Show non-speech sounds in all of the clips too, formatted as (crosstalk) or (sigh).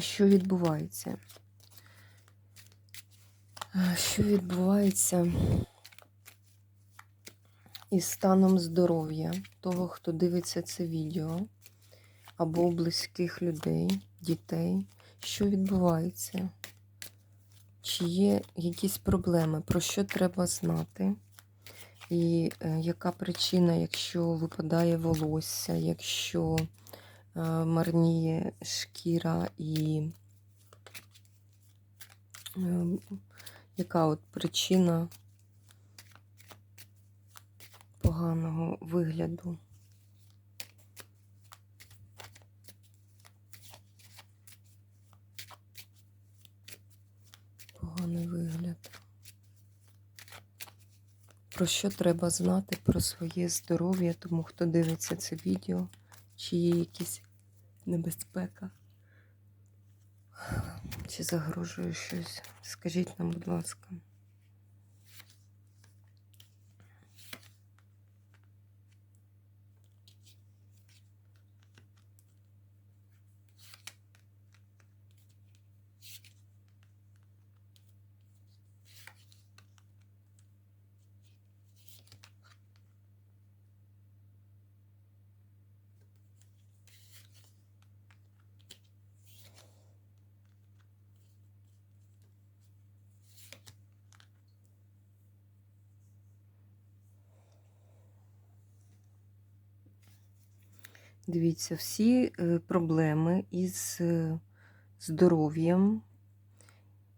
що відбувається? Що відбувається із станом здоров'я того, хто дивиться це відео, або близьких людей, дітей? Що відбувається? Чи є якісь проблеми, про що треба знати? І е, яка причина, якщо випадає волосся, якщо марніє шкіра і е, яка от причина поганого вигляду? Поганий вигляд. Про що треба знати про своє здоров'я, тому хто дивиться це відео? Чи є якісь небезпека? Чи загрожує щось? Скажіть нам, будь ласка. Дивіться, всі е, проблеми із е, здоров'ям.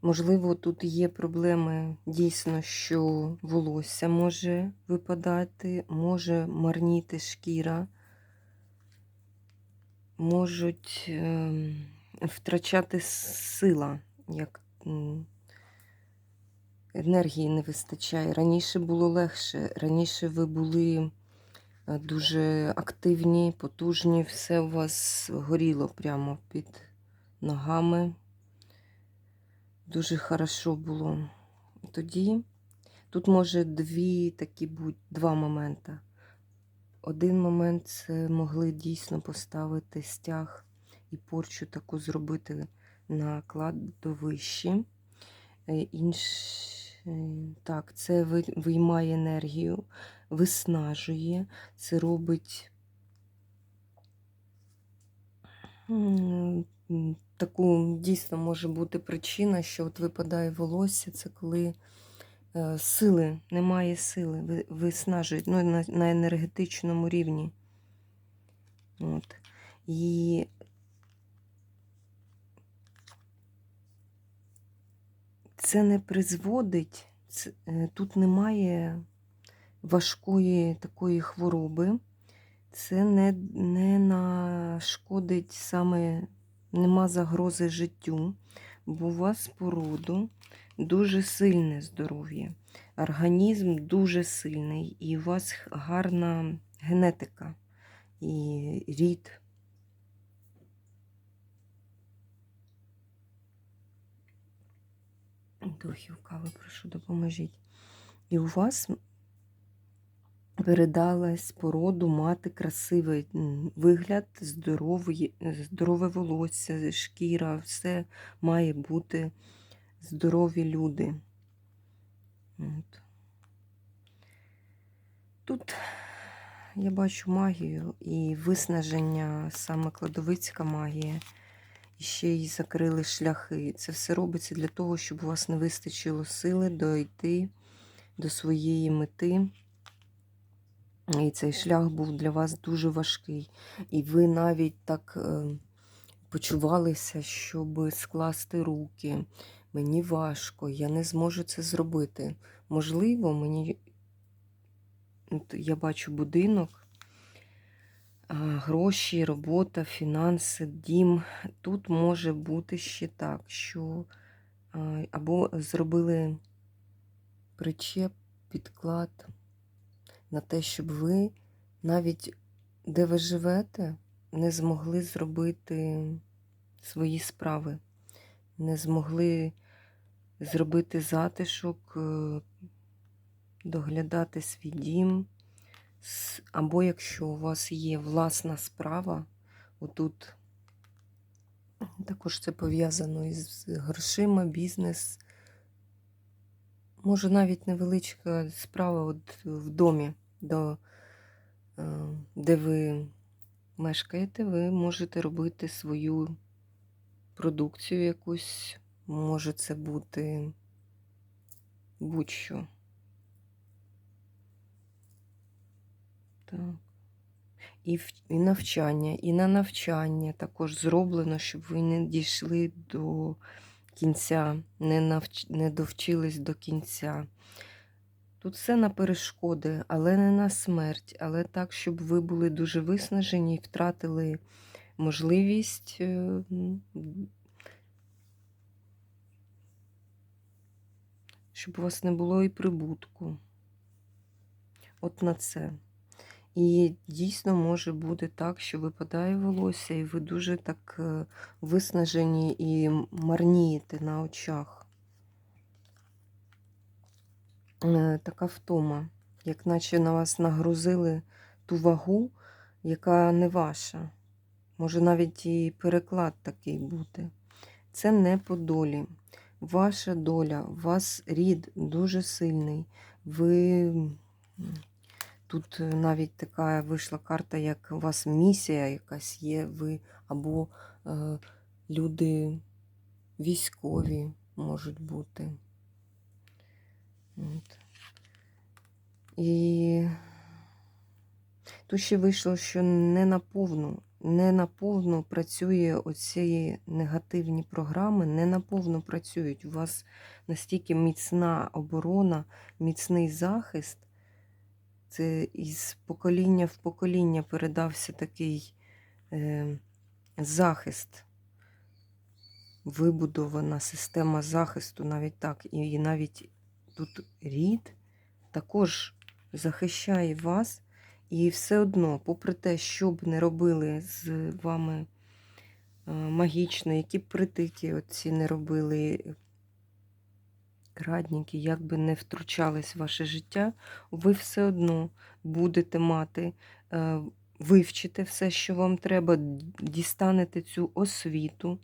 Можливо, тут є проблеми дійсно, що волосся може випадати, може марніти шкіра, можуть ем, втрачати сила, як енергії не вистачає. Раніше було легше, раніше ви були. Е, дуже активні, потужні, все у вас горіло прямо під ногами. Дуже хорошо було. Тоді тут може дві такі будь, два моменти. Один момент це могли дійсно поставити стяг і порчу таку зробити на кладовищі. Е, інший так, це виймає енергію, виснажує, це робить таку дійсно може бути причина, що от випадає волосся, це коли е, сили, немає сили, виснажують ну, на, на енергетичному рівні. От. І це не призводить, е, тут немає важкої такої хвороби, це не не нашкодить саме, нема загрози життю, бо у вас по роду дуже сильне здоров'я, організм дуже сильний, і у вас гарна генетика і рід. Духів кави, прошу, допоможіть. І у вас передалась породу мати красивий вигляд, здоровий, здорове волосся, шкіра, все має бути здорові люди. От. Тут я бачу магію і виснаження, саме кладовицька магія ще й закрили шляхи. Це все робиться для того, щоб у вас не вистачило сили дойти до своєї мети. І цей шлях був для вас дуже важкий. І ви навіть так е, почувалися, щоб скласти руки. Мені важко, я не зможу це зробити. Можливо, мені я бачу будинок, гроші, робота, фінанси, дім. Тут може бути ще так, що або зробили причеп, підклад на те, щоб ви навіть де ви живете, не змогли зробити свої справи, не змогли зробити затишок, е, доглядати свій дім. Або якщо у вас є власна справа, отут також це пов'язано із грошима, бізнес. Може навіть невеличка справа от в домі, до, е, де ви мешкаєте, ви можете робити свою продукцію якусь. Може це бути будь-що. Так. І, і навчання, і на навчання також зроблено, щоб ви не дійшли до кінця, не, навч... не довчились до кінця. Тут все на перешкоди, але не на смерть, але так, щоб ви були дуже виснажені і втратили можливість е, щоб у вас не було і прибутку. От на це. І дійсно може бути так, що випадає волосся, і ви дуже так е, виснажені і марнієте на очах. Е, Така втома, як наче на вас нагрузили ту вагу, яка не ваша. Може навіть і переклад такий бути. Це не по долі. Ваша доля, у вас рід дуже сильний. Ви тут е, навіть така вийшла карта, як у вас місія якась є, ви або е, люди військові можуть бути. От. І тут ще вийшло, що не наповну, не наповну працює оці негативні програми, не наповну працюють. У вас настільки міцна оборона, міцний захист. Це із покоління в покоління передався такий е, захист, вибудована система захисту, навіть так. І, і навіть тут рід також захищає вас. І все одно, попри те, що б не робили з вами е, магічно, які б притики оці не робили, крадніки, як би не втручались в ваше життя, ви все одно будете мати, е, вивчите все, що вам треба, дістанете цю освіту,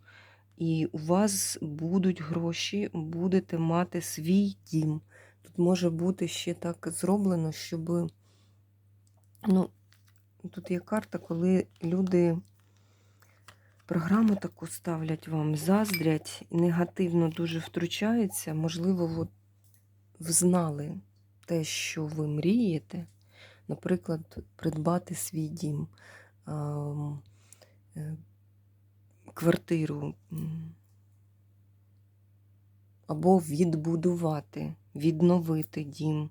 і у вас будуть гроші, будете мати свій дім. Тут може бути ще так зроблено, щоб. Ну, тут є карта, коли люди програму таку ставлять вам, заздрять, негативно дуже втручаються, можливо, от взнали те, що ви мрієте, наприклад, придбати свій дім, е, квартиру або відбудувати, відновити дім.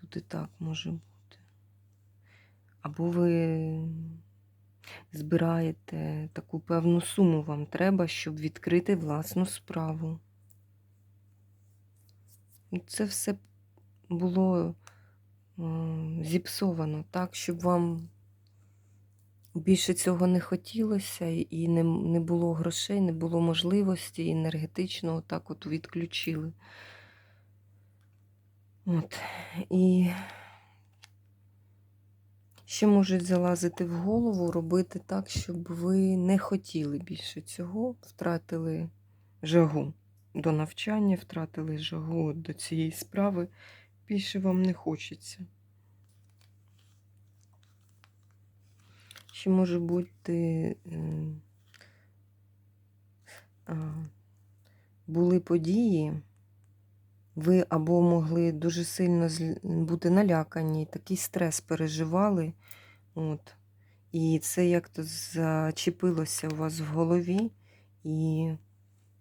Тут і так може бути. Або ви збираєте таку певну суму вам треба, щоб відкрити власну справу. Це все було зіпсовано так, щоб вам більше цього не хотілося, і не, не було грошей, не було можливості, енергетично так от відключили. От. І ще можуть залазити в голову, робити так, щоб ви не хотіли більше цього, втратили жагу до навчання, втратили жагу до цієї справи. Більше вам не хочеться. Ще може бути, е, були події, ви або могли дуже сильно бути налякані, такий стрес переживали. От. І це як-то зачепилося у вас в голові, і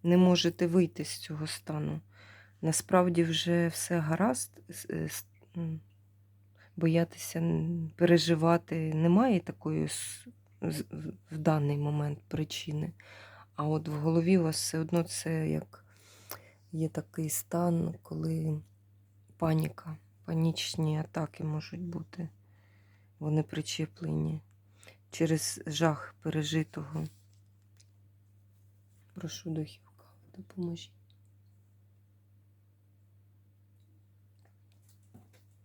не можете вийти з цього стану. Насправді вже все гаразд. Боятися переживати. Немає такої в даний момент причини. А от в голові у вас все одно це як є такий стан, коли паніка, панічні атаки можуть бути. Вони причеплені через жах пережитого. Прошу духівка, допоможіть.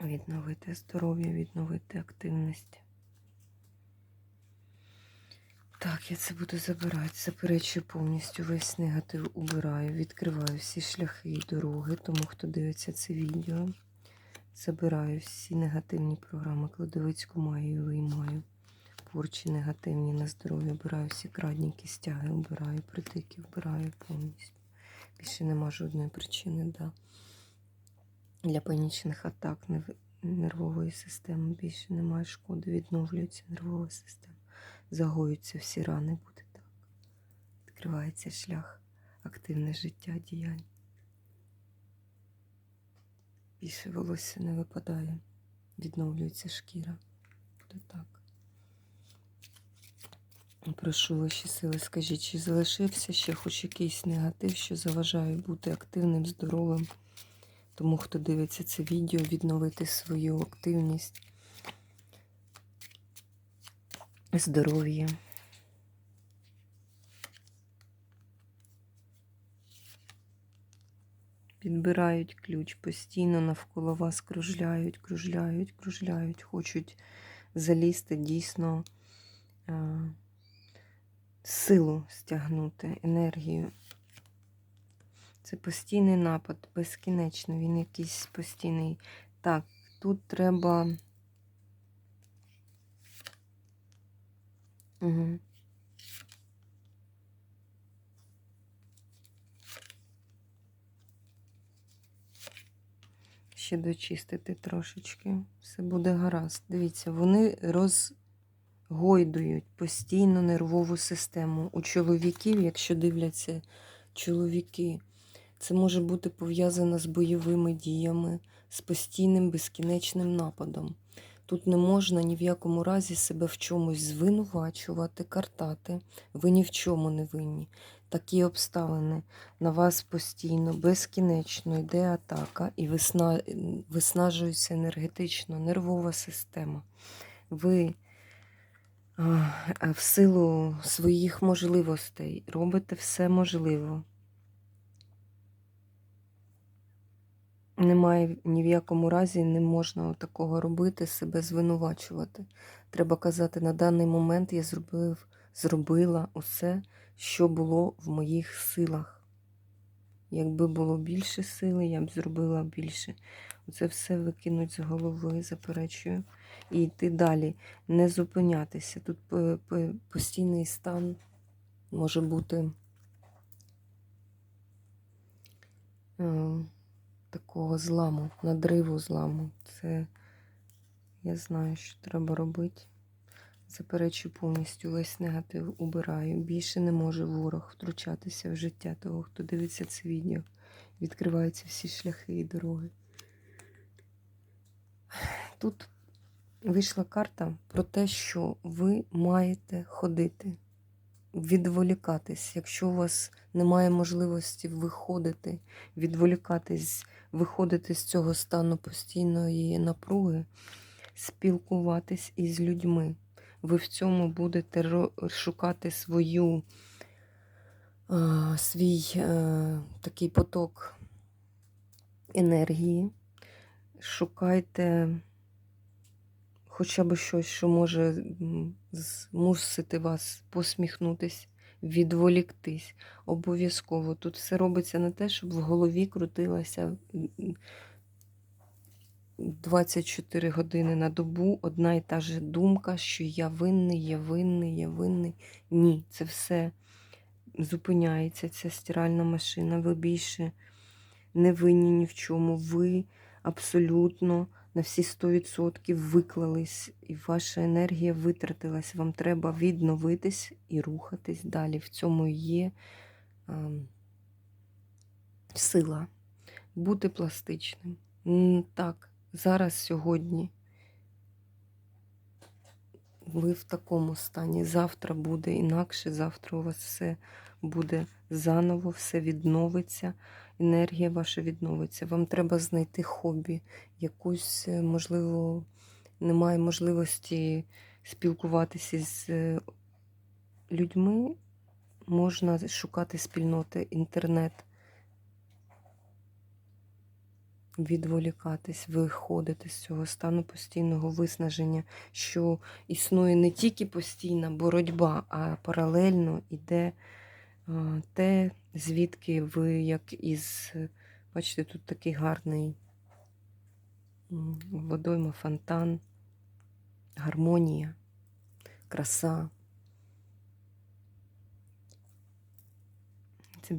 Відновити здоров'я, відновити активність. Так, я це буду забирати. Заперечую повністю весь негатив убираю, відкриваю всі шляхи і дороги, тому хто дивиться це відео. Забираю всі негативні програми, кладовицьку магію виймаю. Порчі негативні на здоров'я, обираю всі крадніки, стяги, обираю, притики, вбираю повністю. Більше нема жодної причини, да. Для панічних атак нервової системи більше немає шкоди, відновлюється нервова система. Загоюються всі рани, буде так. Відкривається шлях, активне життя, діянь. Більше волосся не випадає, відновлюється шкіра. Буде так. Прошу ваші сили, скажіть, чи залишився ще хоч якийсь негатив, що заважає бути активним, здоровим? Тому, хто дивиться це відео, відновити свою активність, здоров'я. Підбирають ключ постійно навколо вас кружляють, кружляють, кружляють, хочуть залізти дійсно е, силу стягнути, енергію. Це постійний напад, безкінечно, він якийсь постійний. Так, тут треба. Угу. Ще дочистити трошечки. Все буде гаразд. Дивіться, вони розгойдують постійно нервову систему. У чоловіків, якщо дивляться чоловіки, це може бути пов'язано з бойовими діями, з постійним безкінечним нападом. Тут не можна ні в якому разі себе в чомусь звинувачувати, картати. Ви ні в чому не винні. Такі обставини на вас постійно, безкінечно йде атака і висна... виснажується енергетично, нервова система. Ви в силу своїх можливостей робите все можливо. Немає ні в якому разі не можна такого робити, себе звинувачувати. Треба казати, на даний момент я зробив, зробила усе, що було в моїх силах. Якби було більше сили, я б зробила більше. Оце все викинуть з голови, заперечую, і йти далі, не зупинятися. Тут постійний стан може бути. Такого зламу, надриву зламу. Це я знаю, що треба робити. Заперечую повністю весь негатив убираю. Більше не може ворог втручатися в життя того, хто дивиться це відео. Відкриваються всі шляхи і дороги. Тут вийшла карта про те, що ви маєте ходити, відволікатись. Якщо у вас немає можливості виходити, відволікатись виходити з цього стану постійної напруги, спілкуватись із людьми. Ви в цьому будете шукати свою, свій е, такий поток енергії. Шукайте хоча б щось, що може змусити вас посміхнутись, відволіктись. Обов'язково. Тут все робиться не те, щоб в голові крутилася 24 години на добу одна і та же думка, що я винний, я винний, я винний. Ні, це все зупиняється, ця стиральна машина. Ви більше не винні ні в чому. Ви абсолютно на всі 100% виклались, і ваша енергія витратилась. Вам треба відновитись і рухатись далі. В цьому є а, сила бути пластичним. Так, зараз, сьогодні ви в такому стані. Завтра буде інакше, завтра у вас все буде заново, все відновиться, енергія ваша відновиться. Вам треба знайти хобі, якусь, е, можливо, немає можливості спілкуватися з е, людьми, можна шукати спільноти, інтернет. Відволікатись, виходити з цього стану постійного виснаження, що існує не тільки постійна боротьба, а паралельно йде те, звідки ви, як із, бачите, тут такий гарний водойма, фонтан, гармонія, краса. Це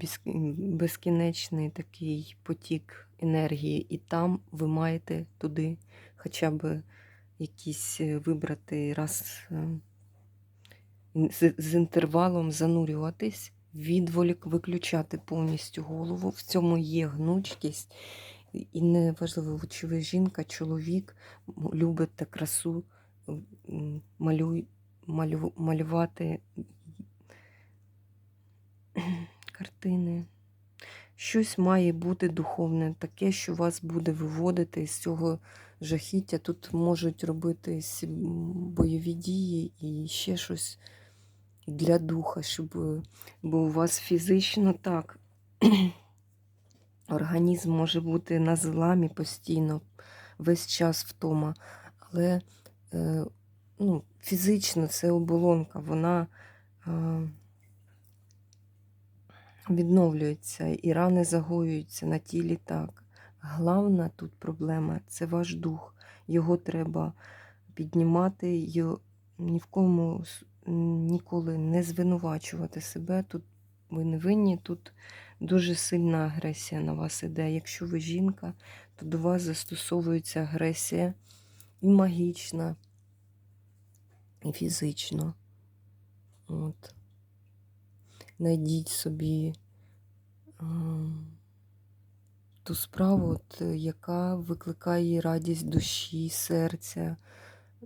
безкінечний такий потік енергії, і там ви маєте туди хоча б якісь е, вибрати раз е, з інтервалом занурюватись, відволік, виключати повністю голову. В цьому є гнучкість. І не важливо, чи ви жінка, чоловік, любите красу, малюй, малю, малювати (clears throat) картини. Щось має бути духовне, таке, що вас буде виводити з цього жахіття. Тут можуть робитись бойові дії і ще щось для духа, щоб бо у вас фізично так. Організм може бути на зламі постійно, весь час втома. Але е, ну, фізично це оболонка, вона. Е, відновлюється і рани загоюються на тілі так. Головна тут проблема це ваш дух. Його треба піднімати, його ні в кому ніколи не звинувачувати себе. Тут ви не винні, тут дуже сильна агресія на вас іде. Якщо ви жінка, то до вас застосовується агресія і магічна, і фізично. От. Знайдіть собі ем, ту справу, от, е, яка викликає радість душі, серця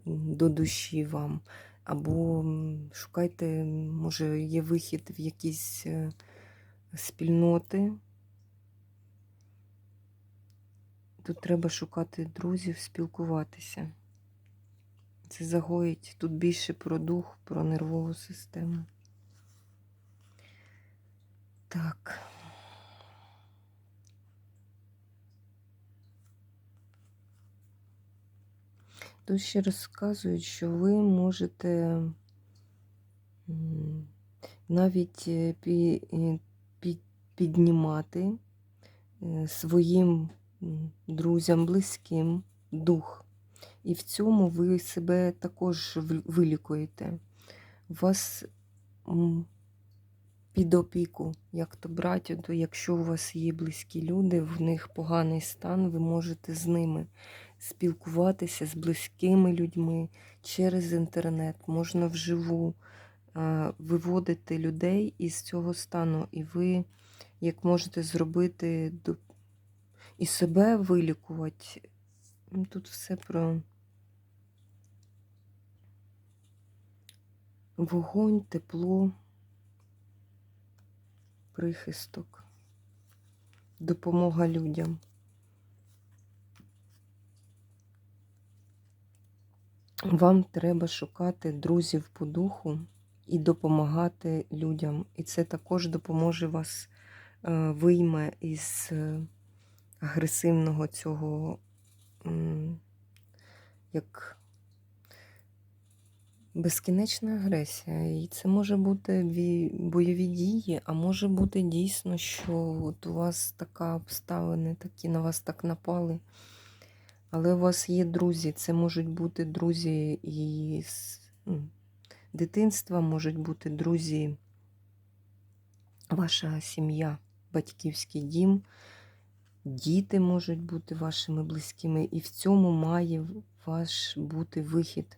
до душі вам. Або шукайте, може, є вихід в якісь е, спільноти. Тут треба шукати друзів, спілкуватися. Це загоїть тут більше про дух, про нервову систему. Так. Тут ще розказують, що ви можете навіть е, е, пі- піднімати е, своїм друзям, близьким дух. І в цьому ви себе також вилікуєте. У вас під опіку, як то брати, то якщо у вас є близькі люди, в них поганий стан, ви можете з ними спілкуватися з близькими людьми через інтернет, можна вживу е, виводити людей із цього стану, і ви як можете зробити і себе вилікувати. Ну, Тут все про вогонь, тепло, прихисток, допомога людям. Вам треба шукати друзів по духу і допомагати людям. І це також допоможе вас е, вийме із е, агресивного цього, як безкінечна агресія. І це може бути бойові дії, а може бути дійсно, що от у вас така обставини, такі на вас так напали. Але у вас є друзі, це можуть бути друзі із ну, дитинства, можуть бути друзі, ваша сім'я, батьківський дім, діти можуть бути вашими близькими, і в цьому має ваш бути вихід.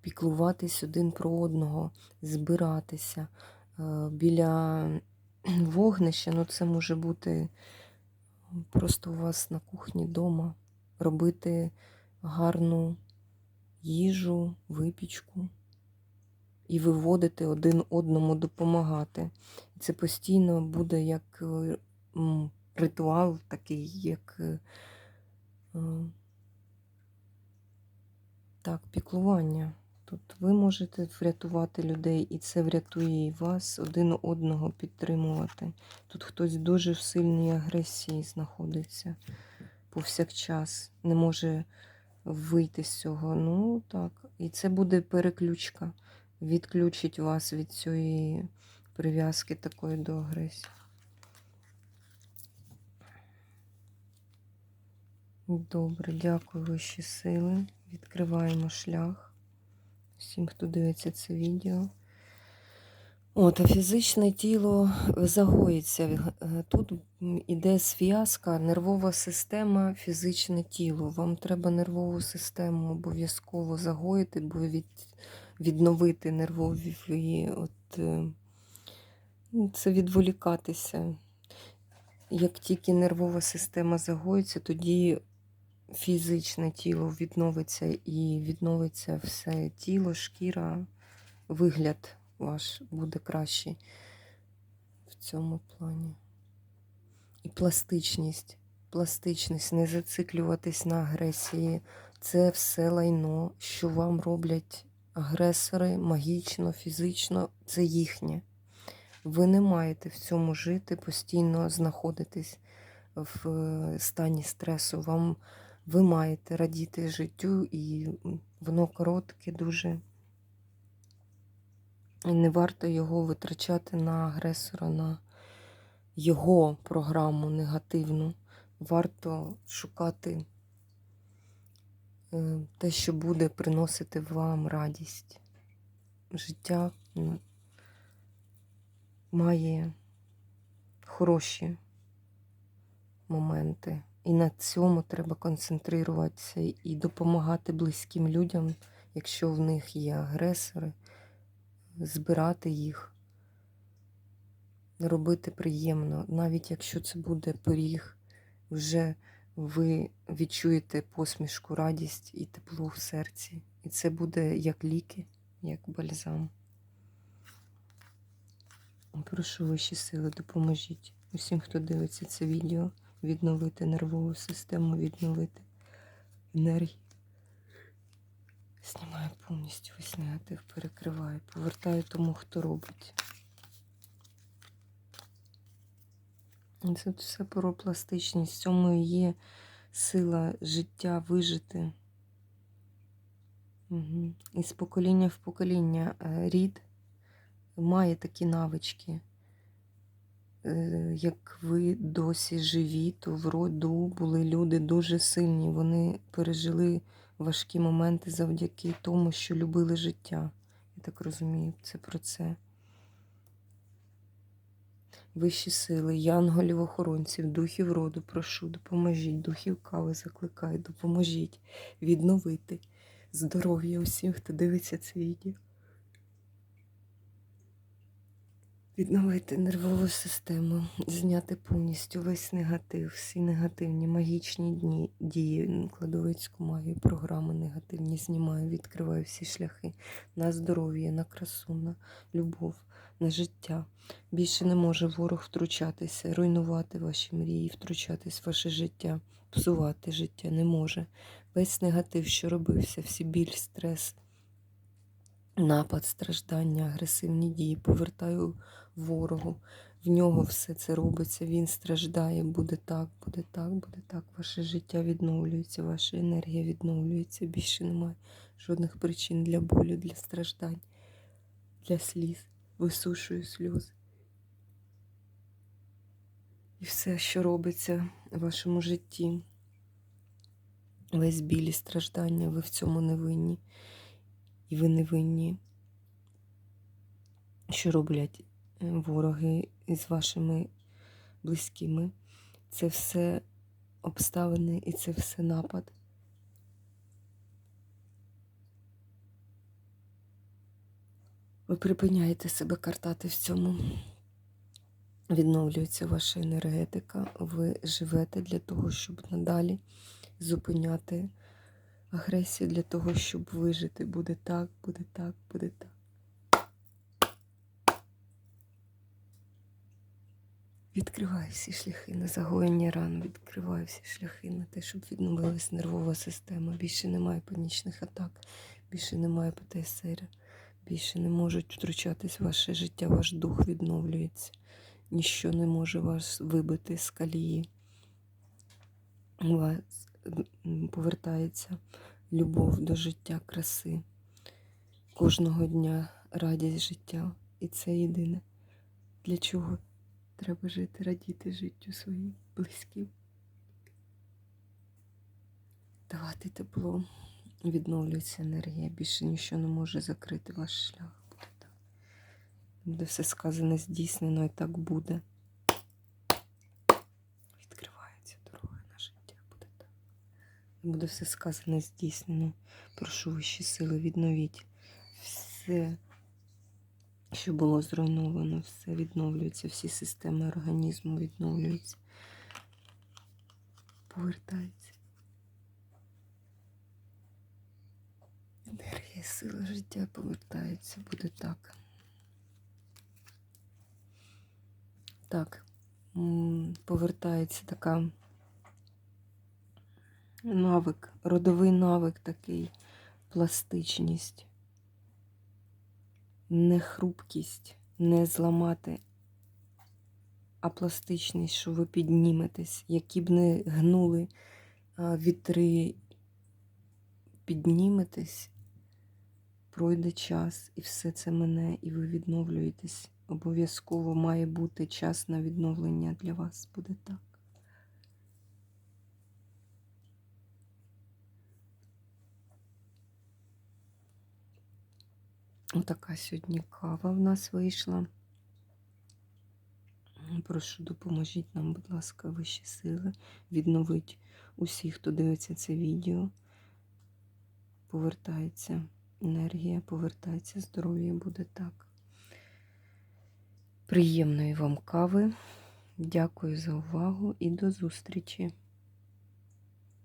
Піклуватись один про одного, збиратися е, біля вогнища, ну це може бути просто у вас на кухні вдома, робити гарну їжу, випічку і виводити один одному допомагати. Це постійно буде як е, ритуал, такий, як е, е, так, піклування. Тут ви можете врятувати людей, і це врятує і вас, один одного підтримувати. Тут хтось дуже в сильній агресії знаходиться повсякчас, не може вийти з цього. Ну так, і це буде переключка. Відключить вас від цієї прив'язки такої до агресії. Добре, дякую вищі сили. Відкриваємо шлях всім, хто дивиться це відео. От, а фізичне тіло загоїться. Е, Тут іде зв'язка, нервова система, фізичне тіло. Вам треба нервову систему обов'язково загоїти, бо від, відновити нервові. От, е, ну, це відволікатися. Як тільки нервова система загоїться, тоді фізичне тіло відновиться і відновиться все тіло, шкіра, вигляд ваш буде кращий в цьому плані. І пластичність. Пластичність, не зациклюватись на агресії. Це все лайно, що вам роблять агресори магічно, фізично, це їхнє. Ви не маєте в цьому жити, постійно знаходитись в е, стані стресу. Вам ви маєте радіти життю, і воно коротке дуже. І не варто його витрачати на агресора, на його програму негативну. Варто шукати е, те, що буде приносити вам радість. Життя має хороші моменти. І на цьому треба концентруватися і допомагати близьким людям, якщо в них є агресори, збирати їх, робити приємно, навіть якщо це буде пиріг, вже ви відчуєте посмішку, радість і тепло в серці. І це буде як ліки, як бальзам. Прошу вищі сили, допоможіть усім, хто дивиться це відео, відновити нервову систему, відновити енергію. Знімаю повністю весь негатив, перекриваю, повертаю тому, хто робить. Це все про пластичність. В цьому є сила життя вижити. Угу. І з покоління в покоління е, рід має такі навички. Е, Як ви досі живі, то в роду були люди дуже сильні. Вони пережили важкі моменти завдяки тому, що любили життя. Я так розумію, це про це. Вищі сили, янголів, охоронців, духів роду, прошу, допоможіть, духів кави закликаю, допоможіть відновити здоров'я усім, хто дивиться це відео. Відновити нервову систему, зняти повністю весь негатив, всі негативні магічні дні, дії, кладовицьку магію, програми негативні знімаю, відкриваю всі шляхи на здоров'я, на красу, на любов, на життя. Більше не може ворог втручатися, руйнувати ваші мрії, втручатись в ваше життя, псувати життя не може. Весь негатив, що робився, всі біль, стрес, напад, страждання, агресивні дії, повертаю ворогу. В нього все це робиться, він страждає, буде так, буде так, буде так. Ваше життя відновлюється, ваша енергія відновлюється. Більше немає жодних причин для болю, для страждань, для сліз. Висушую сльози. І все, що робиться в вашому житті, весь біль і страждання, ви в цьому не винні. І ви не винні, що роблять е, вороги із вашими близькими. Це все обставини і це все напад. Ви припиняєте себе картати в цьому. Відновлюється ваша енергетика. Ви живете для того, щоб надалі зупиняти агресію для того, щоб вижити. Буде так, буде так, буде так. Відкриваю всі шляхи на загоєння ран, відкриваю всі шляхи на те, щоб відновилась нервова система. Більше немає панічних атак, більше немає ПТСР, більше не можуть втручатись в ваше життя, ваш дух відновлюється. Ніщо не може вас вибити з калії. Вас повертається любов до життя, краси. Кожного дня радість життя. І це єдине. Для чого треба жити, радіти життю своїм близьким. Давати тепло, відновлюється енергія. Більше нічого не може закрити ваш шлях. Буде. Все сказане, здійснено і так буде. Відкривається дорога на життя. Буде так. Буде все сказане, здійснено. Прошу вищі сили, відновіть все, що було зруйновано, все відновлюється, всі системи організму відновлюються. Повертається. Енергія, сила життя повертається, буде так. Так, повертається така навик, родовий навик такий, пластичність, не хрупкість, не зламати, а пластичність, що ви підніметесь, які б не гнули вітри, підніметесь, пройде час, і все це мене, і ви відновлюєтесь. Обов'язково має бути час на відновлення для вас. Буде так. Отака сьогодні кава в нас вийшла. Прошу, допоможіть нам, будь ласка, вищі сили. Відновить усіх, хто дивиться це відео. Повертається енергія, повертається здоров'я, буде так. Приємної вам кави. Дякую за увагу і до зустрічі!